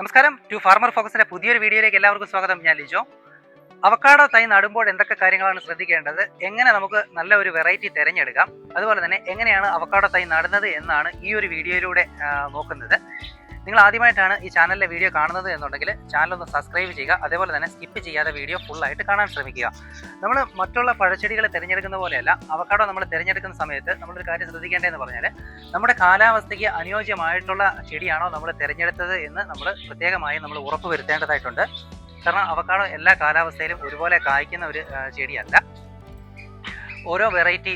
നമസ്കാരം. To farmer ഫോക്കസിന്റെ പുതിയൊരു വീഡിയോയിലേക്ക് എല്ലാവർക്കും സ്വാഗതം. ഞാൻ ലിജോ. അവക്കാടോ തൈ നടുമ്പോൾ എന്തൊക്കെ കാര്യങ്ങളാണ് ശ്രദ്ധിക്കേണ്ടത്? എങ്ങനെ നമുക്ക് നല്ല ഒരു വെറൈറ്റി തിരഞ്ഞെടുക്കാം? അതുപോലെ തന്നെ എങ്ങനെയാണ് അവക്കാടോ തൈ നടുന്നത് എന്നാണ് ഈ ഒരു വീഡിയോയിലൂടെ നോക്കുന്നത്. നിങ്ങൾ ആദ്യമായിട്ടാണ് ഈ ചാനലിലെ വീഡിയോ കാണുന്നത് എന്നുണ്ടെങ്കിൽ ചാനൽ ഒന്ന് സബ്സ്ക്രൈബ് ചെയ്യുക അതേപോലെ തന്നെ സ്കിപ്പ് ചെയ്യാതെ വീഡിയോ ഫുള്ളായിട്ട് കാണാൻ ശ്രമിക്കുക. നമ്മൾ മറ്റുള്ള പഴച്ചെടികൾ തിരഞ്ഞെടുക്കുന്ന പോലെയല്ല അവക്കാടോ നമ്മൾ തിരഞ്ഞെടുക്കുന്ന സമയത്ത് നമ്മളൊരു കാര്യം ശ്രദ്ധിക്കേണ്ടതെന്ന് പറഞ്ഞാൽ നമ്മുടെ കാലാവസ്ഥയ്ക്ക് അനുയോജ്യമായിട്ടുള്ള ചെടിയാണോ നമ്മൾ തിരഞ്ഞെടുത്തത് എന്ന് നമ്മൾ പ്രത്യേകമായി നമ്മൾ ഉറപ്പ് വരുത്തേണ്ടതായിട്ടുണ്ട്. കാരണം അവക്കാടോ എല്ലാ കാലാവസ്ഥയിലും ഒരുപോലെ കായ്ക്കുന്ന ഒരു ചെടിയല്ല. ഓരോ വെറൈറ്റി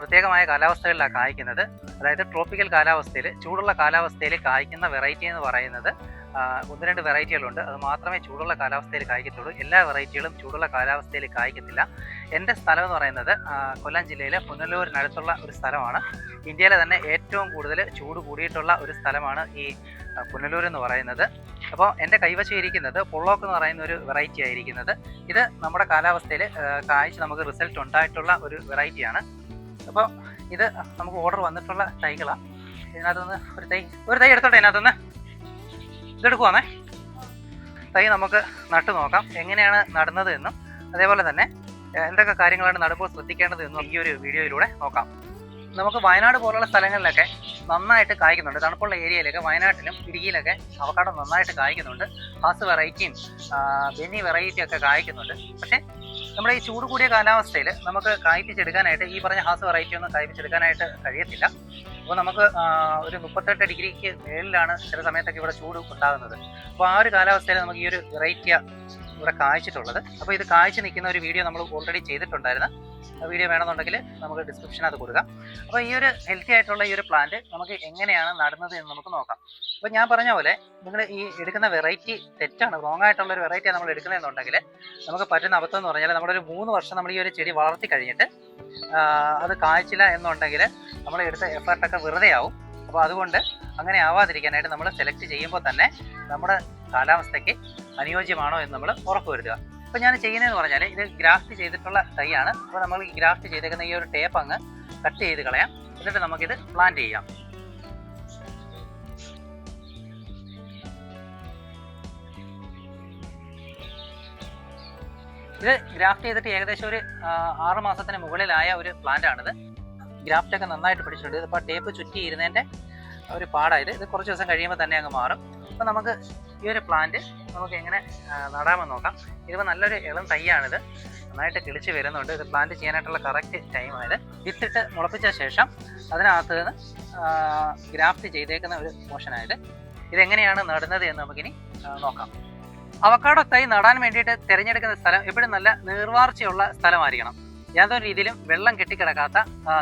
പ്രത്യേകമായ കാലാവസ്ഥകളിലാണ് കായ്ക്കുന്നത്. അതായത് ട്രോപ്പിക്കൽ കാലാവസ്ഥയിൽ ചൂടുള്ള കാലാവസ്ഥയിൽ കായ്ക്കുന്ന വെറൈറ്റി എന്ന് പറയുന്നത് ഒന്ന് രണ്ട് വെറൈറ്റികളുണ്ട് അത് മാത്രമേ ചൂടുള്ള കാലാവസ്ഥയിൽ കായ്ക്കത്തുള്ളൂ. എല്ലാ വെറൈറ്റികളും ചൂടുള്ള കാലാവസ്ഥയിൽ കായ്ക്കത്തില്ല. എന്റെ സ്ഥലം എന്ന് പറയുന്നത് കൊല്ലം ജില്ലയിലെ പുനലൂരിനടുത്തുള്ള ഒരു സ്ഥലമാണ്. ഇന്ത്യയിലെ തന്നെ ഏറ്റവും കൂടുതൽ ചൂട് കൂടിയിട്ടുള്ള ഒരു സ്ഥലമാണ് ഈ പുനലൂർ എന്ന് പറയുന്നത്. അപ്പോൾ എന്റെ കൈവശം ഇരിക്കുന്നത് പൊള്ളോക്ക് എന്ന് പറയുന്ന ഒരു വെറൈറ്റി ആയിരിക്കുന്നത്. ഇത് നമ്മുടെ കാലാവസ്ഥയിൽ കായ്ച്ച് നമുക്ക് റിസൾട്ട് ഉണ്ടായിട്ടുള്ള ഒരു വെറൈറ്റിയാണ് അപ്പോൾ ഇത് നമുക്ക് ഓർഡർ വന്നിട്ടുള്ള തൈകളാണ് ഇതിനകത്തുനിന്ന് ഒരു തൈ ഒരു തൈ എടുത്തോട്ടെ ഇതിനകത്തുനിന്ന്? ഇതെടുക്കുവാണേ തൈ നമുക്ക് നട്ടു നോക്കാം. എങ്ങനെയാണ് നടുന്നത് എന്നും അതേപോലെ തന്നെ എന്തൊക്കെ കാര്യങ്ങളാണ് നടുമ്പോൾ ശ്രദ്ധിക്കേണ്ടത് എന്നും ഈ ഒരു വീഡിയോയിലൂടെ നോക്കാം. നമുക്ക് വയനാട് പോലുള്ള സ്ഥലങ്ങളിലൊക്കെ നന്നായിട്ട് കായ്ക്കുന്നുണ്ട്. തണുപ്പുള്ള ഏരിയയിലൊക്കെ വയനാട്ടിലും ഇടുക്കിയിലൊക്കെ അവക്കാടം നന്നായിട്ട് കായ്ക്കുന്നുണ്ട്. ഹാസ് വെറൈറ്റിയും ബെന്നി വെറൈറ്റിയും ഒക്കെ കായ്ക്കുന്നുണ്ട്. പക്ഷേ നമ്മുടെ ഈ ചൂട് കൂടിയ കാലാവസ്ഥയിൽ നമുക്ക് കായ്പിച്ചെടുക്കാനായിട്ട് ഈ പറഞ്ഞ ഹാസ് വെറൈറ്റി ഒന്നും കായ്പിച്ചെടുക്കാനായിട്ട് കഴിയത്തില്ല. അപ്പോൾ നമുക്ക് ഒരു മുപ്പത്തെട്ട് ഡിഗ്രിക്ക് മേളിലാണ് ചില സമയത്തൊക്കെ ഇവിടെ ചൂട് ഉണ്ടാകുന്നത്. അപ്പോൾ ആ ഒരു കാലാവസ്ഥയിൽ നമുക്ക് ഈ ഒരു വെറൈറ്റിയാണ് ഇവിടെ കായ്ച്ചിട്ടുള്ളത്. അപ്പോൾ ഇത് കായ്ച്ച് നിൽക്കുന്ന ഒരു വീഡിയോ നമ്മൾ ഓൾറെഡി ചെയ്തിട്ടുണ്ടായിരുന്നു. വീഡിയോ വേണമെന്നുണ്ടെങ്കിൽ നമുക്ക് ഡിസ്ക്രിപ്ഷനകത്ത് കൊടുക്കാം. അപ്പോൾ ഈ ഒരു ഹെൽത്തി ആയിട്ടുള്ള ഈ ഒരു പ്ലാന്റ് നമുക്ക് എങ്ങനെയാണ് നടുന്നത് എന്ന് നമുക്ക് നോക്കാം. അപ്പോൾ ഞാൻ പറഞ്ഞ പോലെ നിങ്ങൾ ഈ എടുക്കുന്ന വെറൈറ്റി തെറ്റാണ് റോങ് ആയിട്ടുള്ള ഒരു വെറൈറ്റിയാണ് നമ്മൾ എടുക്കുന്നതെന്നുണ്ടെങ്കിൽ നമുക്ക് പറ്റുന്ന അബദ്ധം എന്ന് പറഞ്ഞാൽ നമ്മളൊരു മൂന്ന് വർഷം നമ്മൾ ഈ ഒരു ചെടി വളർത്തി കഴിഞ്ഞിട്ട് അത് കായ്ച്ചില്ല എന്നുണ്ടെങ്കിൽ നമ്മൾ എടുത്ത എഫർട്ടൊക്കെ വെറുതെ ആവും. അപ്പോൾ അതുകൊണ്ട് അങ്ങനെ ആവാതിരിക്കാനായിട്ട് നമ്മൾ സെലക്ട് ചെയ്യുമ്പോൾ തന്നെ നമ്മുടെ കാലാവസ്ഥയ്ക്ക് അനുയോജ്യമാണോ എന്ന് നമ്മൾ ഉറപ്പ് വരുത്തുക. അപ്പോൾ ഞാൻ ചെയ്യുന്നതെന്ന് പറഞ്ഞാൽ ഇത് ഗ്രാഫ്റ്റ് ചെയ്തിട്ടുള്ള തൈയാണ് അപ്പോൾ നമ്മൾ ഈ ഗ്രാഫ്റ്റ് ചെയ്തേക്കുന്ന ഈ ഒരു ടേപ്പ് അങ്ങ് കട്ട് ചെയ്ത് കളയാം. എന്നിട്ട് നമുക്കിത് പ്ലാന്റ് ചെയ്യാം. ഇത് ഗ്രാഫ്റ്റ് ചെയ്തിട്ട് ഏകദേശം ഒരു ആറ് മാസത്തിന് മുകളിലായ ഒരു പ്ലാന്റ് ആണിത്. ഗ്രാഫ്റ്റ് ഒക്കെ നന്നായിട്ട് പിടിച്ചിട്ടുണ്ട്. ഇതിപ്പോൾ ടേപ്പ് ചുറ്റി ഇരുന്നതിന്റെ ഒരു പാടായത് ഇത്. കുറച്ച് ദിവസം കഴിയുമ്പോൾ തന്നെ അങ്ങ് മാറും. അപ്പോൾ നമുക്ക് ഈ ഒരു പ്ലാന്റ് നമുക്ക് എങ്ങനെ നടാമെന്ന് നോക്കാം. ഇതിപ്പോൾ നല്ലൊരു ഇളം തൈയാണിത്. നന്നായിട്ട് കിളിച്ച് വരുന്നുണ്ട്. ഇത് പ്ലാന്റ് ചെയ്യാനായിട്ടുള്ള കറക്റ്റ് ടൈമായത് വിത്തിട്ട് മുളപ്പിച്ച ശേഷം അതിനകത്ത് നിന്ന് ഗ്രാഫ്റ്റ് ചെയ്തേക്കുന്ന ഒരു പോർഷനായത് ഇതെങ്ങനെയാണ് നടുന്നത് എന്ന് നമുക്കിനി നോക്കാം. അവക്കാടോ തൈ നടാൻ വേണ്ടിയിട്ട് തിരഞ്ഞെടുക്കുന്ന സ്ഥലം എപ്പോഴും നല്ല നീർവാർച്ചയുള്ള സ്ഥലമായിരിക്കണം. യാതൊരു രീതിയിലും വെള്ളം കെട്ടിക്കിടക്കാത്ത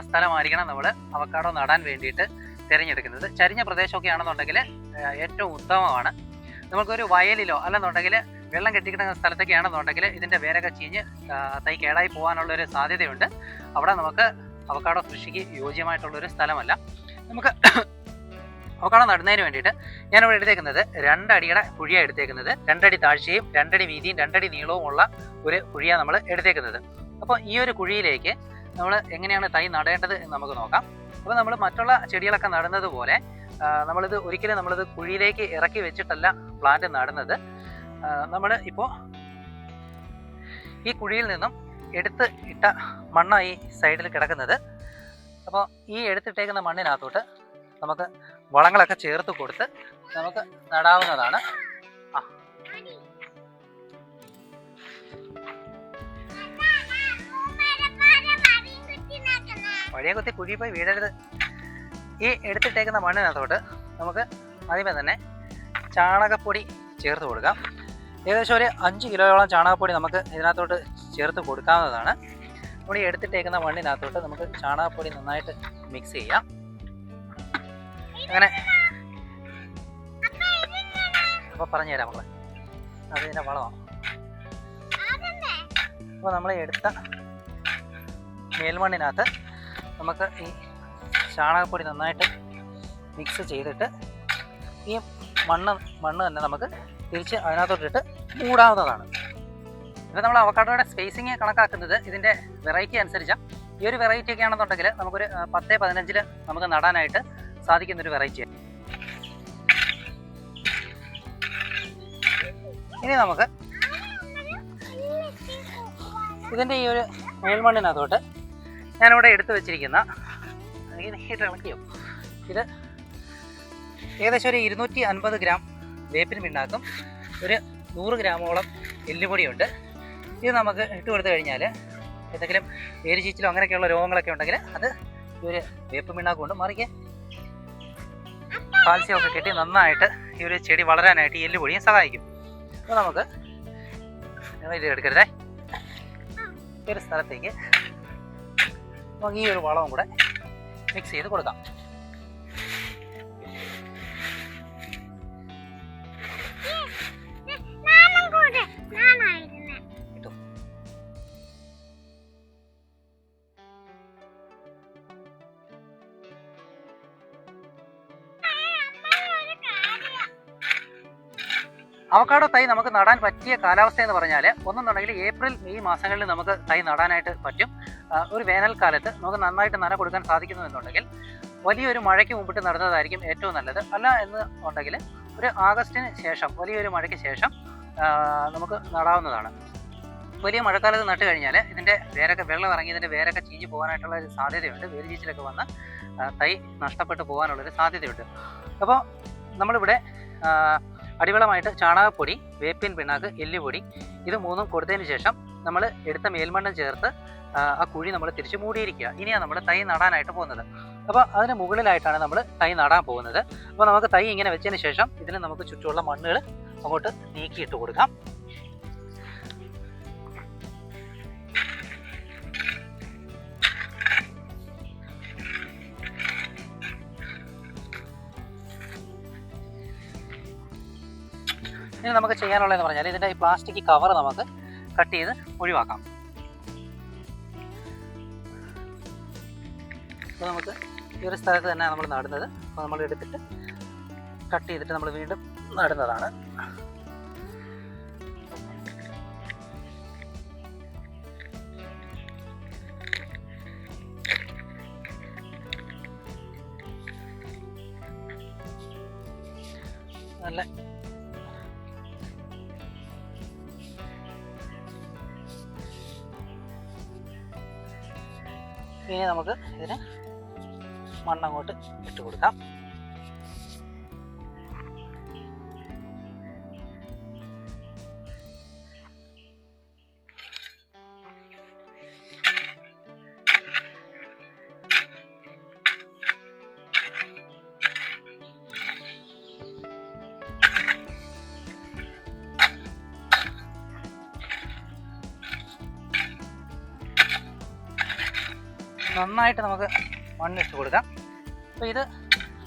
സ്ഥലമായിരിക്കണം നമ്മൾ അവക്കാടോ നടാൻ വേണ്ടിയിട്ട് തിരഞ്ഞെടുക്കുന്നത്. ചരിഞ്ഞ പ്രദേശമൊക്കെ ആണെന്നുണ്ടെങ്കിൽ ഏറ്റവും ഉത്തമമാണ്. നമുക്കൊരു വയലിലോ അല്ലെന്നുണ്ടെങ്കിൽ വെള്ളം കെട്ടിക്കിടക്കുന്ന സ്ഥലത്തൊക്കെ ആണെന്നുണ്ടെങ്കിൽ ഇതിന്റെ വേരൊക്കെ ചീഞ്ഞ് തൈ കേടായി പോകാനുള്ള ഒരു സാധ്യതയുണ്ട്. അവിടെ നമുക്ക് അവക്കാടോ കൃഷിക്ക് യോജ്യമായിട്ടുള്ളൊരു സ്ഥലമല്ല. നമുക്ക് അവക്കാടോ നടുന്നതിന് വേണ്ടിയിട്ട് ഞാനിവിടെ എടുത്തേക്കുന്നത് രണ്ടടിയുടെ കുഴിയാണ് എടുത്തേക്കുന്നത്. രണ്ടടി താഴ്ചയും രണ്ടടി വീതിയും രണ്ടടി നീളവും ഉള്ള ഒരു കുഴിയാണ് നമ്മൾ എടുത്തേക്കുന്നത്. അപ്പോൾ ഈ ഒരു കുഴിയിലേക്ക് നമ്മൾ എങ്ങനെയാണ് തൈ നടേണ്ടത് എന്ന് നമുക്ക് നോക്കാം. അപ്പോൾ നമ്മൾ മറ്റുള്ള ചെടികളൊക്കെ നടുന്നത് പോലെ നമ്മളിത് ഒരിക്കലും നമ്മളിത് കുഴിയിലേക്ക് ഇറക്കി വെച്ചിട്ടല്ല പ്ലാന്റ് നടുന്നത്. നമ്മൾ ഇപ്പോൾ ഈ കുഴിയിൽ നിന്നും എടുത്ത് ഇട്ട മണ്ണായി സൈഡിൽ കിടക്കുന്നത്. അപ്പോൾ ഈ എടുത്തിട്ടേക്കുന്ന മണ്ണിനകത്തോട്ട് നമുക്ക് വളങ്ങളൊക്കെ ചേർത്ത് കൊടുത്ത് നമുക്ക് നടാവുന്നതാണ്. വഴിയെ കുത്തി കുഴി പോയി വീഴരുത്. ഈ എടുത്തിട്ടേക്കുന്ന മണ്ണിനകത്തോട്ട് നമുക്ക് ആദ്യമേ തന്നെ ചാണകപ്പൊടി ചേർത്ത് കൊടുക്കാം. ഏകദേശം ഒരു അഞ്ച് കിലോയോളം ചാണകപ്പൊടി നമുക്ക് ഇതിനകത്തോട്ട് ചേർത്ത് കൊടുക്കാവുന്നതാണ്. നമ്മൾ ഈ എടുത്തിട്ടേക്കുന്ന മണ്ണിനകത്തോട്ട് നമുക്ക് ചാണകപ്പൊടി നന്നായിട്ട് മിക്സ് ചെയ്യാം. അങ്ങനെ. അപ്പോൾ പറഞ്ഞു തരാം മക്കളെ. അത് ഇതിന്റെ വളമാണ് അപ്പോൾ നമ്മൾ എടുത്ത മേൽമണ്ണിനകത്ത് നമുക്ക് ഈ ചാണകപ്പൊടി നന്നായിട്ട് മിക്സ് ചെയ്തിട്ട് ഈ മണ്ണ് മണ്ണ് തന്നെ നമുക്ക് തിരിച്ച് അതിനകത്തോട്ടിട്ട് മൂടാവുന്നതാണ്. ഇപ്പം നമ്മൾ അവക്കാടോയുടെ സ്പേസിങ് കണക്കാക്കുന്നത് ഇതിന്റെ വെറൈറ്റി അനുസരിച്ചാണ്. ഈ ഒരു വെറൈറ്റി ഒക്കെ ആണെന്നുണ്ടെങ്കിൽ നമുക്കൊരു പത്ത് പതിനഞ്ചിൽ നമുക്ക് നടാനായിട്ട് സാധിക്കുന്ന ഒരു വെറൈറ്റി ഇനി നമുക്ക് ഇതിന്റെ ഈ ഒരു മേൽമണ്ണിനകത്തോട്ട് ഞാനിവിടെ എടുത്തു വെച്ചിരിക്കുന്ന ഇത് നീട്ട് ഇളക്കിയോ ഇത് ഏകദേശം ഒരു ഇരുന്നൂറ്റി അൻപത് ഗ്രാം വേപ്പിന് പിണ്ണാക്കും ഒരു നൂറ് ഗ്രാമോളം എല്ലുപൊടിയുണ്ട്. ഇത് നമുക്ക് ഇട്ട് കൊടുത്തു കഴിഞ്ഞാൽ എന്തെങ്കിലും വേര് ചീച്ചിലോ അങ്ങനെയൊക്കെയുള്ള രോഗങ്ങളൊക്കെ ഉണ്ടെങ്കിൽ അത് ഈ ഒരു വേപ്പ് പിണ്ണാക്ക് കൊണ്ട് മറിക്ക് കാൽസ്യമൊക്കെ കിട്ടി നന്നായിട്ട് ഈ ഒരു ചെടി വളരാനായിട്ട് ഈ എല്ലുപൊടിയും സഹായിക്കും. അപ്പോൾ നമുക്ക് ഇത് എടുക്കരുതേ. ഒരു സ്ഥലത്തേക്ക് നമുക്ക് ഈ ഒരു വളവും കൂടെ മിക്സ് ചെയ്ത് കൊടുക്കാം. അവക്കാടോ തൈ നമുക്ക് നടാൻ പറ്റിയ കാലാവസ്ഥ എന്ന് പറഞ്ഞാൽ ഒന്നെന്നുണ്ടെങ്കിൽ ഏപ്രിൽ മെയ് മാസങ്ങളിൽ നമുക്ക് തൈ നടാനായിട്ട് പറ്റും. ഒരു വേനൽക്കാലത്ത് നമുക്ക് നന്നായിട്ട് നന കൊടുക്കാൻ സാധിക്കുന്നു എന്നുണ്ടെങ്കിൽ വലിയൊരു മഴയ്ക്ക് മുമ്പിട്ട് നടുന്നതായിരിക്കും ഏറ്റവും നല്ലത്. അല്ല എന്ന് ഉണ്ടെങ്കിൽ ഒരു ആഗസ്റ്റിന് ശേഷം വലിയൊരു മഴയ്ക്ക് ശേഷം നമുക്ക് നടാവുന്നതാണ്. വലിയ മഴക്കാലത്ത് നട്ട് കഴിഞ്ഞാൽ ഇതിന്റെ വേരൊക്കെ വെള്ളം ഇറങ്ങി ഇതിന്റെ വേരൊക്കെ ചീഞ്ഞ് പോകാനായിട്ടുള്ള ഒരു സാധ്യതയുണ്ട്. വേര് ചീച്ചിലൊക്കെ വന്ന് തൈ നഷ്ടപ്പെട്ട് പോകാനുള്ളൊരു സാധ്യതയുണ്ട്. അപ്പോൾ നമ്മളിവിടെ അടിവളമായിട്ട് ചാണകപ്പൊടി വേപ്പിൻ പിണ്ണാക്ക് എല്ലുപൊടി ഇത് മൂന്നും കൊടുത്തതിന് ശേഷം നമ്മൾ എടുത്ത മേൽമണ്ണം ചേർത്ത് ആ, കുഴി നമ്മൾ തിരിച്ച് മൂടിയിരിക്കുക ഇനിയാണ് നമ്മൾ തൈ നടാനായിട്ട് പോകുന്നത്. അപ്പോൾ അതിന് മുകളിലായിട്ടാണ് നമ്മൾ തൈ നടാൻ പോകുന്നത്. അപ്പോൾ നമുക്ക് തൈ ഇങ്ങനെ വെച്ചതിന് ശേഷം ഇതിന് നമുക്ക് ചുറ്റുമുള്ള മണ്ണുകൾ അങ്ങോട്ട് നീക്കിയിട്ട് കൊടുക്കാം. ഇനി നമുക്ക് ചെയ്യാനുള്ളതെന്ന് പറഞ്ഞാൽ ഇതിന്റെ ഈ പ്ലാസ്റ്റിക് കവർ നമുക്ക് കട്ട് ചെയ്ത് ഒഴിവാക്കാം. അപ്പോൾ നമുക്ക് ഈ ഒരു സ്ഥലത്ത് തന്നെ നമ്മൾ നടുന്നത്. അപ്പോൾ നമ്മൾ എടുത്തിട്ട് കട്ട് ചെയ്തിട്ട് നമ്മൾ വീണ്ടും നടുന്നതാണ്. നല്ല ഇനി നമുക്ക് ഇതിന് മണ്ണങ്ങോട്ട് ഇട്ട് കൊടുക്കാം. നന്നായിട്ട് നമുക്ക് മണ്ണിട്ട് കൊടുക്കാം. അപ്പോൾ ഇത്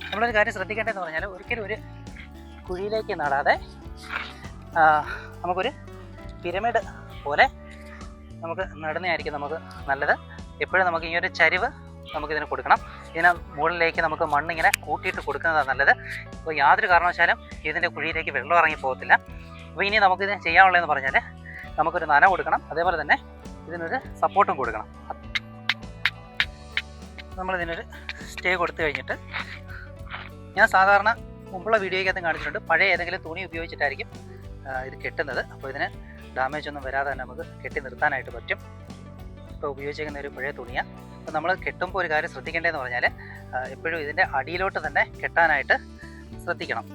നമ്മളൊരു കാര്യം ശ്രദ്ധിക്കേണ്ടതെന്ന് പറഞ്ഞാൽ ഒരിക്കലും ഒരു കുഴിയിലേക്ക് നടാതെ നമുക്കൊരു പിരമിഡ് പോലെ നമുക്ക് നടുന്നതായിരിക്കും നമുക്ക് നല്ലത്. എപ്പോഴും നമുക്ക് ഈ ഒരു ചരിവ് നമുക്കിതിന് കൊടുക്കണം. ഇതിന് മുകളിലേക്ക് നമുക്ക് മണ്ണിങ്ങനെ കൂട്ടിയിട്ട് കൊടുക്കുന്നതാണ് നല്ലത്. അപ്പോൾ യാതൊരു കാരണവശാലും ഇതിന്റെ കുഴിയിലേക്ക് വെള്ളം ഇറങ്ങി പോകത്തില്ല. അപ്പോൾ ഇനി നമുക്കിത് ചെയ്യാനുള്ളതെന്ന് പറഞ്ഞാൽ നമുക്കൊരു നന കൊടുക്കണം. അതേപോലെ തന്നെ ഇതിനൊരു സപ്പോർട്ടും കൊടുക്കണം. നമ്മളിതിനൊരു സ്റ്റേ കൊടുത്തു കഴിഞ്ഞിട്ട് ഞാൻ സാധാരണ മുമ്പുള്ള വീഡിയോയ്ക്കകത്തും കാണിച്ചിട്ടുണ്ട്. പഴയ ഏതെങ്കിലും തുണി ഉപയോഗിച്ചിട്ടായിരിക്കും ഇത് കെട്ടുന്നത്. അപ്പോൾ ഇതിന് ഡാമേജ് ഒന്നും വരാതെ തന്നെ നമുക്ക് കെട്ടി നിർത്താനായിട്ട് പറ്റും. ഇപ്പോൾ ഉപയോഗിച്ചിരിക്കുന്ന ഒരു പഴയ തുണിയാണ് അപ്പോൾ നമ്മൾ കെട്ടുമ്പോൾ ഒരു കാര്യം ശ്രദ്ധിക്കേണ്ടതെന്ന് പറഞ്ഞാൽ എപ്പോഴും ഇതിന്റെ അടിയിലോട്ട് തന്നെ കെട്ടാനായിട്ട് ശ്രദ്ധിക്കണം.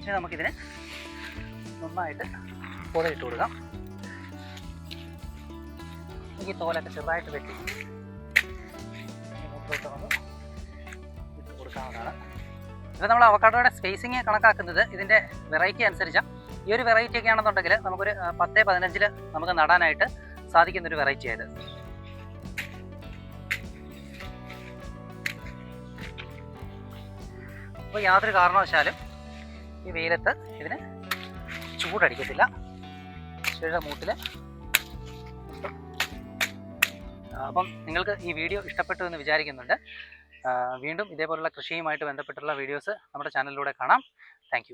ഇനി നമുക്കിതിന് നന്നായിട്ട് പൊതയിട്ട് കൊടുക്കാം. ഈ തോലൊക്കെ ചെറുതായിട്ട് വെട്ടി ഇതിനകത്തോട്ട് നമുക്ക് ഇട്ട് കൊടുക്കാവുന്നതാണ്. ഇപ്പോൾ നമ്മൾ അവക്കാടോയുടെ സ്പേസിങ് കണക്കാക്കുന്നത് ഇതിന്റെ വെറൈറ്റി അനുസരിച്ചാണ്. ഈ ഒരു വെറൈറ്റി ഒക്കെ ആണെന്നുണ്ടെങ്കിൽ നമുക്കൊരു പത്ത് പതിനഞ്ചിൽ നമുക്ക് നടാനായിട്ട് സാധിക്കുന്ന ഒരു വെറൈറ്റി ആയത്. അപ്പോൾ യാതൊരു കാരണവശാലും ഈ വെയിലത്ത് ഇതിന് ചൂടടിക്കത്തില്ല. ചെടിയുടെ മൂട്ടിൽ അപ്പം നിങ്ങൾക്ക് ഈ വീഡിയോ ഇഷ്ടപ്പെട്ടു എന്ന് വിചാരിക്കുന്നുണ്ട് വീണ്ടും ഇതേപോലുള്ള കൃഷിയുമായിട്ട് ബന്ധപ്പെട്ടുള്ള വീഡിയോസ് നമ്മുടെ ചാനലിലൂടെ കാണാം. താങ്ക്